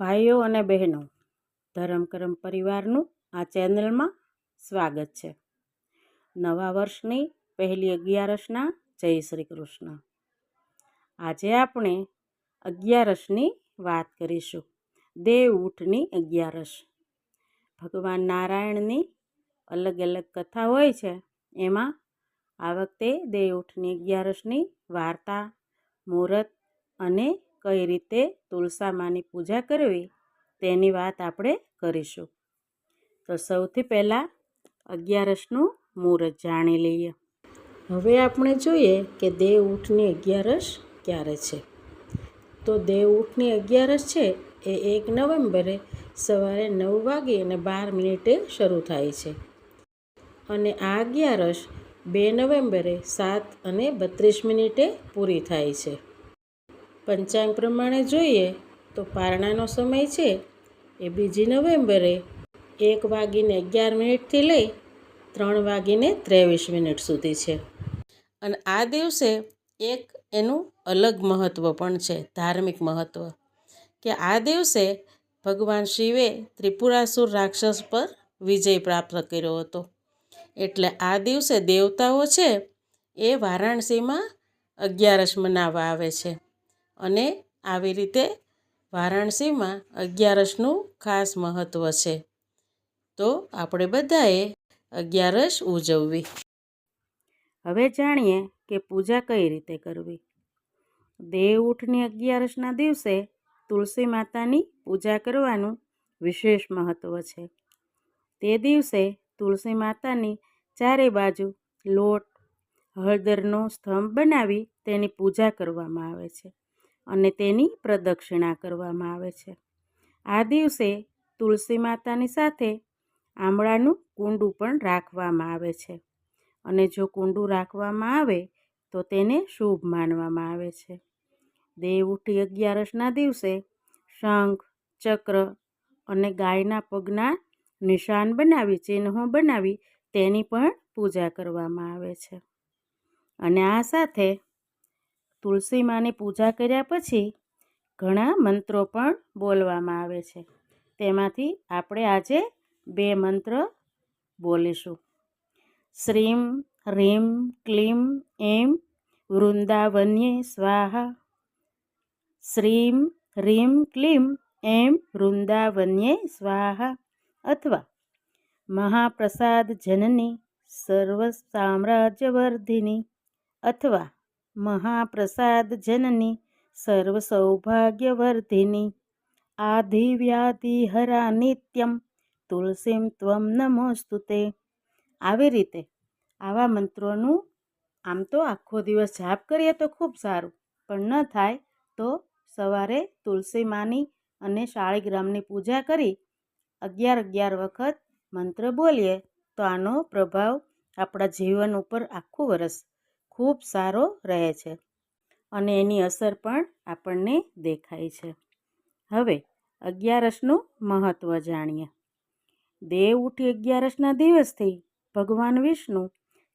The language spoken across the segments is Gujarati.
ભાઈઓ અને બહેનો, ધરમ કરમ પરિવારનું આ ચેનલમાં સ્વાગત છે. નવા વર્ષની પહેલી અગિયારસના જય શ્રી કૃષ્ણ. આજે આપણે અગિયારસની વાત કરીશું. દેવ ઉઠની અગિયારસ. ભગવાન નારાયણની અલગ અલગ કથા હોય છે. એમાં આ વખતે દેવ ઉઠની અગિયારસની વાર્તા, મુહૂર્ત અને કઈ રીતે તુલસામાની પૂજા કરવી તેની વાત આપણે કરીશું. તો સૌથી પહેલાં અગિયારસનું મુહૂર્ત જાણી લઈએ. હવે આપણે જોઈએ કે દેવ ઉઠની અગિયારસ ક્યારે છે. તો દેવ ઉઠની અગિયારસ છે એ એક નવેમ્બરે સવારે નવ વાગે અને બાર મિનિટે શરૂ થાય છે. અને આ અગિયારસ બે નવેમ્બરે સાત અને બત્રીસ મિનિટે પૂરી થાય છે. પંચાંગ પ્રમાણે જોઈએ તો પારણાનો સમય છે એ બીજી નવેમ્બરે એક વાગીને અગિયાર મિનિટથી લઈ ત્રણ વાગીને ત્રેવીસ મિનિટ સુધી છે. અને આ દિવસે એક એનું અલગ મહત્ત્વ પણ છે, ધાર્મિક મહત્ત્વ કે આ દિવસે ભગવાન શિવે ત્રિપુરાસુર રાક્ષસ પર વિજય પ્રાપ્ત કર્યો હતો. એટલે આ દિવસે દેવતાઓ છે એ વારાણસીમાં અગિયારસ મનાવવા આવે છે. અને આવી રીતે વારાણસીમાં અગિયારસનું ખાસ મહત્ત્વ છે. તો આપણે બધાએ અગિયારસ ઉજવવી. હવે જાણીએ કે પૂજા કઈ રીતે કરવી. દેવ ઉઠની અગિયારસના દિવસે તુલસી માતાની પૂજા કરવાનું વિશેષ મહત્ત્વ છે. તે દિવસે તુલસી માતાની ચારે બાજુ લોટ, હળદરનો સ્તંભ બનાવી તેની પૂજા કરવામાં આવે છે. અને તેની પ્રદક્ષિણા કરવામાં આવે છે. આ દિવસે તુલસી માતાની સાથે આમળાનું કુંડું પણ રાખવામાં આવે છે અને જો કુંડું રાખવામાં આવે તો તેને શુભ માનવામાં આવે છે. દેવ ઉઠી અગિયારસના દિવસે શંખ, ચક્ર અને ગાયના પગના નિશાન બનાવી, ચિહ્નો બનાવી તેની પણ પૂજા કરવામાં આવે છે. અને આ સાથે તુલસી માની પૂજા કર્યા પછી ઘણા મંત્રો પણ બોલવામાં આવે છે. તેમાંથી આપણે આજે બે મંત્ર બોલીશું. શ્રીમ હ્રીમ ક્લીમ, એમ, વૃંદાવન્ય સ્વાહા. શ્રીમ હ્રીમ ક્લીમ, એમ, વૃંદાવન્ય સ્વાહા. અથવા મહાપ્રસાદ જનની સર્વ સામ્રાજ્યવર્ધિની અથવા મહાપ્રસાદ જનની, સર્વ સૌભાગ્યવર્ધિની. આધિવ્યાધિહરા નિત્યમ, તુલસીમ ત્વમ નમોસ્તુતે આવી રીતે આવા મંત્રોનું આમ તો આખો દિવસ જાપ કરીએ તો ખૂબ સારું, પણ ન થાય તો સવારે તુલસી માની અને શાળીગ્રામની પૂજા કરી અગિયાર અગિયાર વખત મંત્ર બોલીએ તો આનો પ્રભાવ આપણા જીવન ઉપર આખું વરસ ખૂબ સારો રહે છે અને એની અસર પણ આપણને દેખાય છે. હવે અગિયારસનું મહત્ત્વ જાણીએ. દેવ ઉઠી અગિયારસના દિવસથી ભગવાન વિષ્ણુ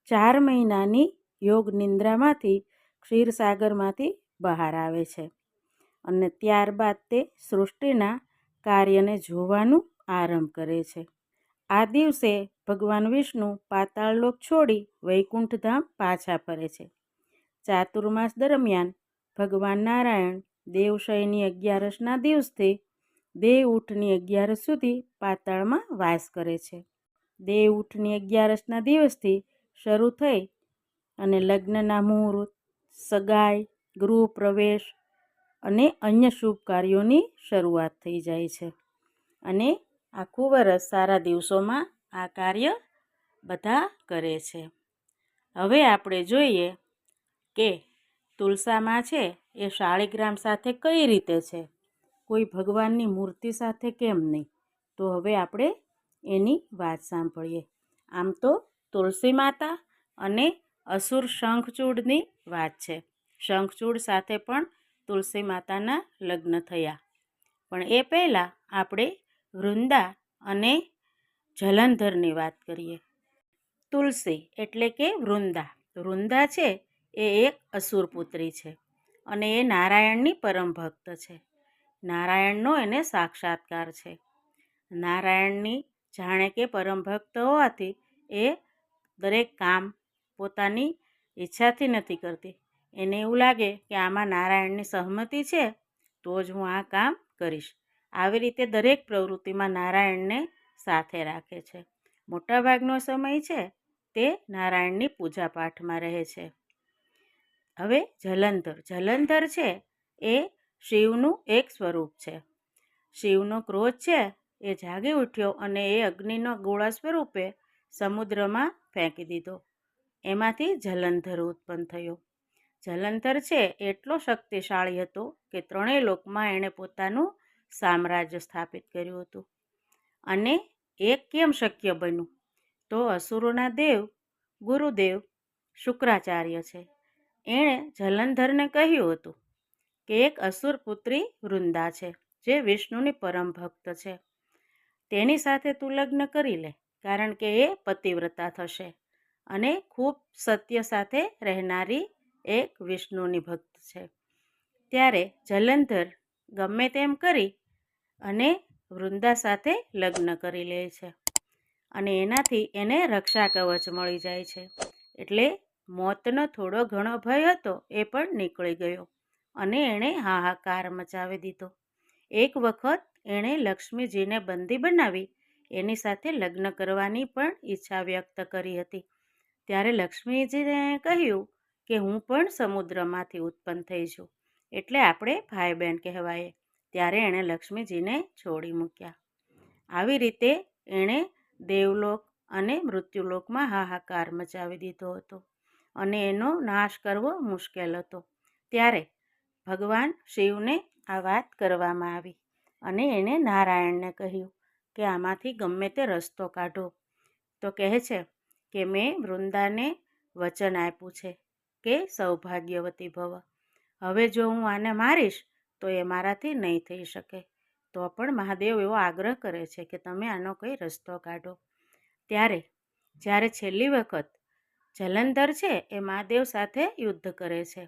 ચાર મહિનાની યોગ નિંદ્રામાંથી ક્ષીરસાગરમાંથી બહાર આવે છે અને ત્યારબાદ તે સૃષ્ટિના કાર્યને જોવાનું આરંભ કરે છે. આ દિવસે ભગવાન વિષ્ણુ પાતાળલોક છોડી વૈકુંઠધામ પાછા ફરે છે. ચાતુર્માસ દરમિયાન ભગવાન નારાયણ દેવશયની અગિયારસના દિવસથી દેવ ઉઠની અગિયારસ સુધી પાતાળમાં વાસ કરે છે. દેવ ઉઠની અગિયારસના દિવસથી શરૂ થઈ અને લગ્નના મુહૂર્ત, સગાઈ, ગૃહ પ્રવેશ અને અન્ય શુભ કાર્યોની શરૂઆત થઈ જાય છે. અને આખું વરસ સારા દિવસોમાં આ કાર્ય બધા કરે છે. હવે આપણે જોઈએ કે તુલસામાં છે એ શાળીગ્રામ સાથે કઈ રીતે છે? કોઈ ભગવાનની મૂર્તિ સાથે કેમ નહીં? તો હવે આપણે એની વાત સાંભળીએ. આમ તો તુલસી માતા અને અસુર શંખચૂડની વાત છે. શંખચૂડ સાથે પણ તુલસી માતાના લગ્ન થયા. પણ એ પહેલાં આપણે વૃંદા અને જલંધરની વાત કરીએ. તુલસી એટલે કે વૃંદા. વૃંદા છે, એ એક અસુર પુત્રી છે અને એ નારાયણની પરમ ભક્ત છે. નારાયણનો એને સાક્ષાત્કાર છે. નારાયણની જાણે કે પરમ ભક્ત હોવાથી એ દરેક કામ પોતાની ઈચ્છાથી નથી કરતી. એને એવું લાગે કે આમાં નારાયણની સહમતિ છે તો જ હું આ કામ કરીશ. આવી રીતે દરેક પ્રવૃત્તિમાં નારાયણને સાથે રાખે છે. મોટાભાગનો સમય છે તે નારાયણની પૂજાપાઠમાં રહે છે. હવે જલંધર. જલંધર છે એ શિવનું એક સ્વરૂપ છે. શિવનો ક્રોધ છે એ જાગી ઉઠ્યો અને એ અગ્નિનો ગોળા સ્વરૂપે સમુદ્રમાં ફેંકી દીધો. એમાંથી જલંધર ઉત્પન્ન થયો. જલંધર છે એટલો શક્તિશાળી હતો કે ત્રણેય લોકમાં એણે પોતાનું સામ્રાજ્ય સ્થાપિત કર્યું હતું. અને એ કેમ શક્ય બન્યું? તો અસુરોના દેવ, ગુરુદેવ, શુક્રાચાર્ય છે. એણે જલંધરને કહ્યું હતું કે એક અસુર પુત્રી વૃંદા છે, જે વિષ્ણુની પરમ ભક્ત છે. તેની સાથે તું લગ્ન કરી લે, કારણ કે એ પતિવ્રતા થશે અને ખૂબ સત્ય સાથે રહેનારી એક વિષ્ણુની ભક્ત છે. ત્યારે જલંધર ગમે તેમ કરી અને વૃંદા સાથે લગ્ન કરી લે છે. અને એનાથી એને રક્ષા કવચ મળી જાય છે. એટલે મોતનો થોડો ઘણો ભય હતો એ પણ નીકળી ગયો અને એણે હાહાકાર મચાવી દીધો. એક વખત એણે લક્ષ્મીજીને બંદી બનાવી, એની સાથે લગ્ન કરવાની પણ ઈચ્છા વ્યક્ત કરી હતી. ત્યારે લક્ષ્મીજીને કહ્યું કે હું પણ સમુદ્રમાંથી ઉત્પન્ન થઈ છું, એટલે આપણે ભાઈ બહેન કહેવાય. ત્યારે એણે લક્ષ્મીજીને છોડી મૂક્યા. આવી રીતે એણે દેવલોક અને મૃત્યુલોકમાં હાહાકાર મચાવી દીધો હતો અને એનો નાશ કરવો મુશ્કેલ હતો. ત્યારે ભગવાન શિવને આ વાત કરવામાં આવી અને એણે નારાયણને કહ્યું કે આમાંથી ગમે તે રસ્તો કાઢો. તો કહે છે કે મેં વૃંદાને વચન આપ્યું છે કે સૌભાગ્યવતી ભવ. હવે જો હું આને મારીશ તો એ મારાથી નહીં થઈ શકે. તો પણ મહાદેવ એવો આગ્રહ કરે છે કે તમે આનો કંઈ રસ્તો કાઢો. ત્યારે, જ્યારે છેલ્લી વખત જલંધર છે એ મહાદેવ સાથે યુદ્ધ કરે છે.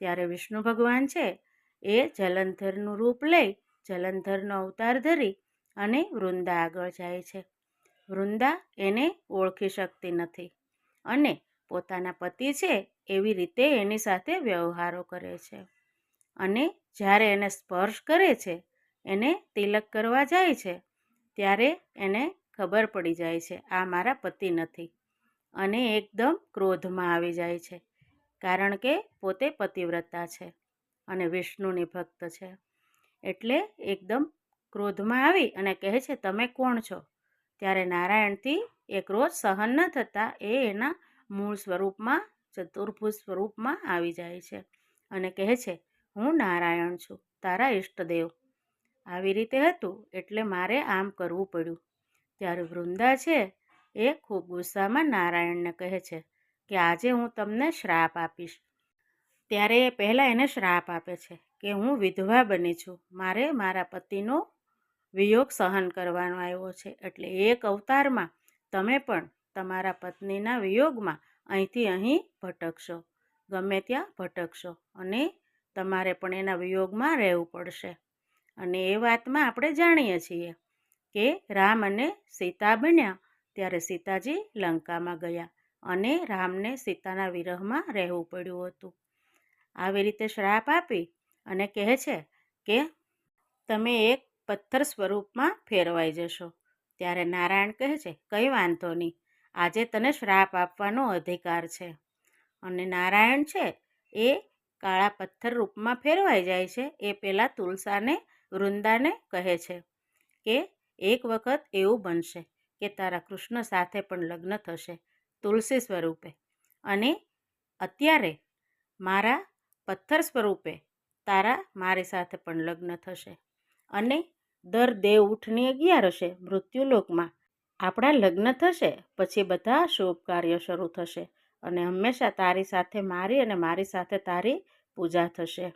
ત્યારે વિષ્ણુ ભગવાન છે એ જલંધરનું રૂપ લઈ જલંધરનો અવતાર ધરી અને વૃંદા આગળ જાય છે. વૃંદા એને ઓળખી શકતી નથી અને પોતાના પતિ છે એવી રીતે એની સાથે વ્યવહારો કરે છે. અને જ્યારે એને સ્પર્શ કરે છે, એને તિલક કરવા જાય છે, ત્યારે એને ખબર પડી જાય છે, આ મારા પતિ નથી. અને એકદમ ક્રોધમાં આવી જાય છે, કારણ કે પોતે પતિવ્રતા છે અને વિષ્ણુની ભક્ત છે. એટલે એકદમ ક્રોધમાં આવી અને કહે છે, તમે કોણ છો? ત્યારે નારાયણથી એ ક્રોધ સહન ન થતાં એ એના મૂળ સ્વરૂપમાં, ચતુર્ભુજ સ્વરૂપમાં આવી જાય છે અને કહે છે હું નારાયણ છું, તારા ઈષ્ટદેવ. આવી રીતે હતું એટલે મારે આમ કરવું પડ્યું. ત્યારે વૃંદા છે એ ખૂબ ગુસ્સામાં નારાયણને કહે છે કે આજે હું તમને શ્રાપ આપીશ. ત્યારે એ પહેલાં એને શ્રાપ આપે છે કે હું વિધવા બની છું, મારે મારા પતિનો વિયોગ સહન કરવાનો આવ્યો છે. એટલે એક અવતારમાં તમે પણ તમારા પત્નીના વિયોગમાં અહીંથી અહીં ભટકશો, ગમે ત્યાં ભટકશો અને તમારે પણ એના વિયોગમાં રહેવું પડશે. અને એ વાતમાં આપણે જાણીએ છીએ કે રામ અને સીતા બન્યા ત્યારે સીતાજી લંકામાં ગયા અને રામને સીતાના વિરહમાં રહેવું પડ્યું હતું. આવી રીતે શ્રાપ આપી અને કહે છે કે તમે એક પથ્થર સ્વરૂપમાં ફેરવાઈ જશો. ત્યારે નારાયણ કહે છે, કંઈ વાંધો નહીં, આજે તને શ્રાપ આપવાનો અધિકાર છે. અને નારાયણ છે, એ કાળા પથ્થર રૂપમાં ફેરવાઈ જાય છે એ પહેલાં તુલસાને, વૃંદાને કહે છે કે, એક વખત એવું બનશે કે તારા કૃષ્ણ સાથે પણ લગ્ન થશે તુલસી સ્વરૂપે અને અત્યારે મારા પથ્થર સ્વરૂપે તારા મારી સાથે પણ લગ્ન થશે અને દર દેવ ઉઠની અગિયારસે મૃત્યુલોકમાં આપણા લગ્ન થશે, પછી બધા શુભ કાર્ય શરૂ થશે. અને હંમેશા તારી સાથે મારી અને મારી સાથે તારી પૂજા થશે.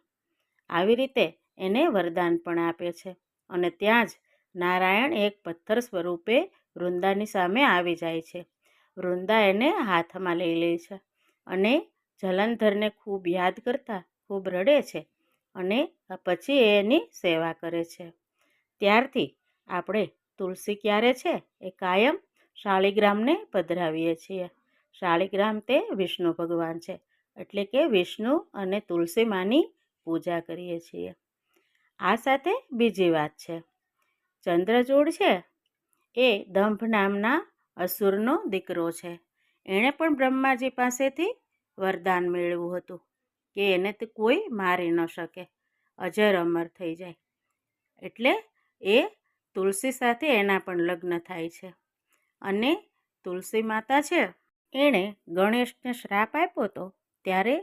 આવી રીતે એને વરદાન પણ આપે છે અને ત્યાં જ નારાયણ એક પથ્થર સ્વરૂપે વૃંદાની સામે આવી જાય છે. વૃંદા એને હાથમાં લઈ લે છે અને જલંધરને ખૂબ યાદ કરતા ખૂબ રડે છે અને પછી એની સેવા કરે છે. ત્યારથી આપણે તુલસી ક્યારે છે એ કાયમ શાળીગ્રામને પધરાવીએ છીએ. શાળીગ્રામ તે વિષ્ણુ ભગવાન છે. એટલે કે વિષ્ણુ અને તુલસી માની પૂજા કરીએ છીએ. આ સાથે બીજી વાત છે. ચંદ્રચૂડ છે એ દંભ નામના અસુરનો દીકરો છે. એણે પણ બ્રહ્માજી પાસેથી વરદાન મેળવ્યું હતું કે એને તો કોઈ મારી ન શકે. અજર અમર થઈ જાય. એટલે એ તુલસી સાથે એના પણ લગ્ન થાય છે. અને તુલસી માતા છે એણે ગણેશને શ્રાપ આપ્યો હતો, ત્યારે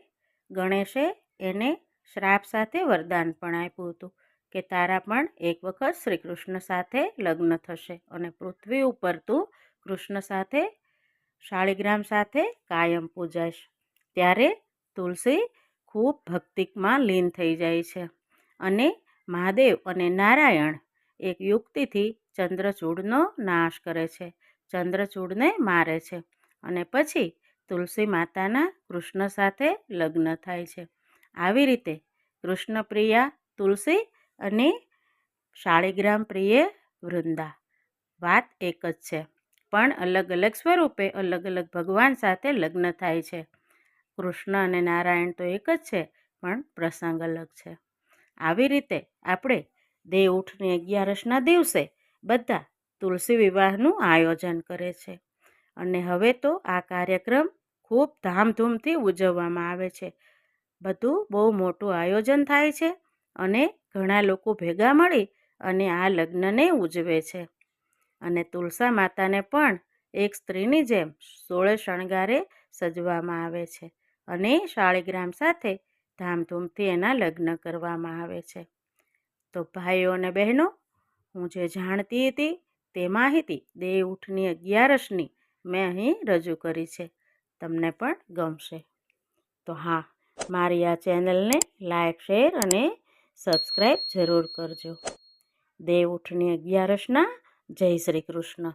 ગણેશે એને શ્રાપ સાથે વરદાન પણ આપ્યું હતું કે તારા પણ એક વખત શ્રી કૃષ્ણ સાથે લગ્ન થશે અને પૃથ્વી ઉપર તું કૃષ્ણ સાથે શાળીગ્રામ સાથે કાયમ પૂજાઈશ. ત્યારે તુલસી ખૂબ ભક્તિમાં લીન થઈ જાય છે અને મહાદેવ અને નારાયણ એક યુક્તિથી ચંદ્રચૂડનો નાશ કરે છે. ચંદ્રચૂડને મારે છે. અને પછી તુલસી માતાના કૃષ્ણ સાથે લગ્ન થાય છે. આવી રીતે કૃષ્ણપ્રિયા, તુલસી અને શાળીગ્રામ પ્રિય વૃંદા. વાત એક જ છે, પણ અલગ અલગ સ્વરૂપે અલગ અલગ ભગવાન સાથે લગ્ન થાય છે. કૃષ્ણ અને નારાયણ તો એક જ છે, પણ પ્રસંગ અલગ છે. આવી રીતે આપણે દેવ ઉઠની અગિયારસના દિવસે બધા તુલસી વિવાહનું આયોજન કરે છે. અને હવે તો આ કાર્યક્રમ ખૂબ ધામધૂમથી ઉજવવામાં આવે છે. બધું બહુ મોટું આયોજન થાય છે અને ઘણા લોકો ભેગા મળી અને આ લગ્નને ઉજવે છે. અને તુલસા માતાને પણ એક સ્ત્રીની જેમ સોળે શણગારે સજવામાં આવે છે અને શાળીગ્રામ સાથે ધામધૂમથી એના લગ્ન કરવામાં આવે છે. તો ભાઈઓ અને બહેનો, હું જે જાણતી હતી તે માહિતી દેવ ઉઠની અગિયારસની મેં અહીં રજૂ કરી છે. તમને પણ ગમશે. તો હા, મારી આ ચેનલને લાઈક, શેર અને સબસ્ક્રાઈબ જરૂર કરજો. દેવ ઉઠની અગિયારસના જય શ્રી કૃષ્ણ.